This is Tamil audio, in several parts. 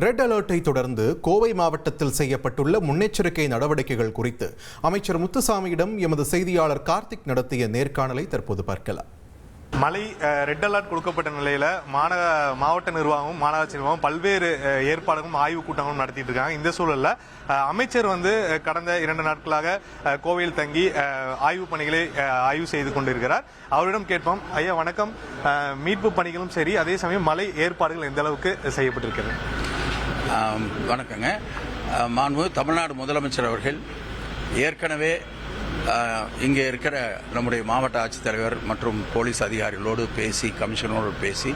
ரெட் அலர்ட்டை தொடர்ந்து கோவை மாவட்டத்தில் செய்யப்பட்டுள்ள முன்னெச்சரிக்கை நடவடிக்கைகள் குறித்து அமைச்சர் முத்துசாமியிடம் எமது செய்தியாளர் கார்த்திக் நடத்திய நேர்காணலை தற்போது பார்க்கலாம். மழை ரெட் அலர்ட் கொடுக்கப்பட்ட நிலையில் மாநக மாவட்ட நிர்வாகமும் மாநகராட்சி நிர்வாகம் பல்வேறு ஏற்பாடுகளும் ஆய்வு கூட்டங்களும் நடத்திட்டு இருக்காங்க. இந்த சூழலில் அமைச்சர் வந்து கடந்த இரண்டு நாட்களாக கோவையில் தங்கி ஆய்வுப் பணிகளை ஆய்வு செய்து கொண்டிருக்கிறார். அவரிடம் கேட்போம். ஐயா வணக்கம். மீட்பு பணிகளும் சரி அதே சமயம் மழை ஏற்பாடுகள் எந்த அளவுக்கு செய்யப்பட்டிருக்கிறது? வணக்கங்க. மாண்பு தமிழ்நாடு முதலமைச்சர் அவர்கள் ஏற்கனவே இங்கே இருக்கிற நம்முடைய மாவட்ட ஆட்சித்தலைவர் மற்றும் போலீஸ் அதிகாரிகளோடு பேசி கமிஷனரோடு பேசி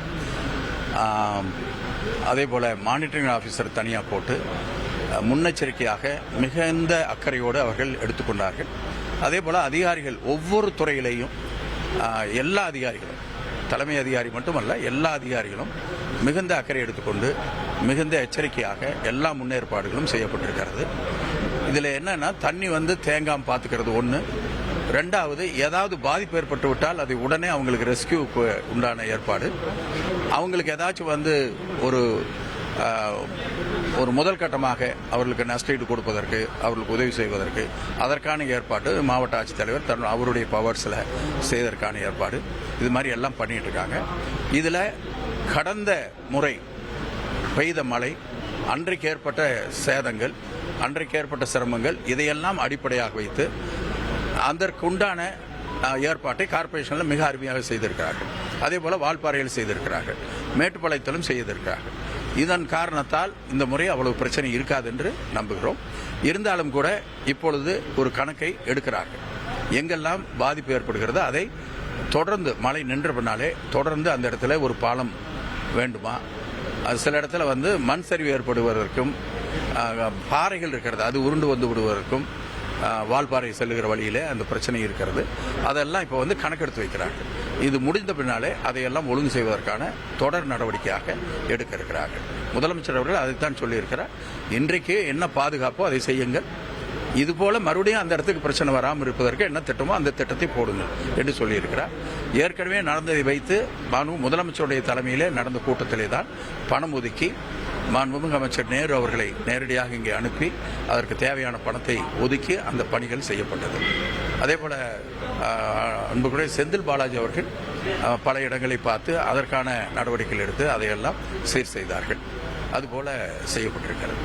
அதே போல் மானிட்டரிங் ஆஃபீஸர் தனியாக போட்டு முன்னெச்சரிக்கையாக மிகுந்த அக்கறையோடு அவர்கள் எடுத்துக்கொண்டார்கள். அதே போல் அதிகாரிகள் ஒவ்வொரு துறையிலையும் எல்லா அதிகாரிகளும் தலைமை அதிகாரி மட்டுமல்ல எல்லா அதிகாரிகளும் மிகுந்த அக்கறை எடுத்துக்கொண்டு மிகுந்த எச்சரிக்கையாக எல்லா முன்னேற்பாடுகளும் செய்யப்பட்டிருக்கிறது. இதில் என்னன்னா தண்ணி வந்து தேங்காம பார்த்துக்கிறது ஒன்று ரெண்டாவது ஏதாவது பாதிப்பு ஏற்பட்டு விட்டால் அது உடனே அவங்களுக்கு ரெஸ்கியூக்கு உண்டான ஏற்பாடு. அவங்களுக்கு ஏதாச்சும் வந்து ஒரு ஒரு முதல் கட்டமாக அவர்களுக்கு நஷ்டீடு கொடுப்பதற்கு அவர்களுக்கு உதவி செய்வதற்கு அதற்கான ஏற்பாடு மாவட்ட ஆட்சித்தலைவர் தன் அவருடைய பவர்ஸில் செய்வதற்கான ஏற்பாடு. இது மாதிரி எல்லாம் பண்ணிட்டு இருக்காங்க. இதில் கடந்த முறை பெய்த மழை அன்றைக்கு ஏற்பட்ட சேதங்கள் அன்றைக்கு ஏற்பட்ட சிரமங்கள் இதையெல்லாம் அடிப்படையாக வைத்து அதற்குண்டான ஏற்பாட்டை கார்ப்பரேஷனில் மிக அருமையாக செய்திருக்கிறார்கள். அதே போல வால்பாறையில் செய்திருக்கிறார்கள். மேட்டுப்பாளையத்திலும் செய்திருக்கிறார்கள். இதன் காரணத்தால் இந்த முறை அவ்வளவு பிரச்சனை இருக்காது என்று நம்புகிறோம். இருந்தாலும் கூட இப்பொழுது ஒரு கணக்கை எடுக்கிறார்கள். எங்கெல்லாம் பாதிப்பு ஏற்படுகிறதோ அதை தொடர்ந்து மழை நின்ற பின்னாலே தொடர்ந்து அந்த இடத்துல ஒரு பாலம் வேண்டுமா? அது சில இடத்துல வந்து மண் சரிவு ஏற்படுவதற்கும் பாறைகள் இருக்கிறது அது உருண்டு வந்து விடுவதற்கும் வால்பாறை செல்லுகிற வழியிலே அந்த பிரச்சனை இருக்கிறது. அதெல்லாம் இப்போ வந்து கணக்கெடுத்து வைக்கிறாங்க. இது முடிந்த பின்னாலே அதையெல்லாம் ஒழுங்கு செய்வதற்கான தொடர் நடவடிக்கையாக எடுக்க இருக்கிறார்கள். முதலமைச்சர் அவர்கள் அதைத்தான் சொல்லியிருக்கிறார். இன்றைக்கு என்ன பாதுகாப்போ அதை செய்யுங்கள். இது போல மறுபடியும் அந்த இடத்துக்கு பிரச்சனை வராமல் இருப்பதற்கு என்ன திட்டமோ அந்த திட்டத்தை போடுங்க என்று சொல்லியிருக்கிறார். ஏற்கனவே நடந்ததை வைத்து பானு முதலமைச்சருடைய தலைமையிலே நடந்த கூட்டத்திலே தான் பணம் ஒதுக்கி மாண்புமிகு அமைச்சர் நேரு அவர்களை நேரடியாக இங்கே அனுப்பி அதற்கு தேவையான பணத்தை ஒதுக்கி அந்த பணிகள் செய்யப்பட்டது. அதே போல அன்புக்குரிய செந்தில் பாலாஜி அவர்கள் பல இடங்களை பார்த்து அதற்கான நடவடிக்கைகள் எடுத்து அதையெல்லாம் சீர் செய்தார்கள். அதுபோல செய்யப்பட்டிருக்கிறது.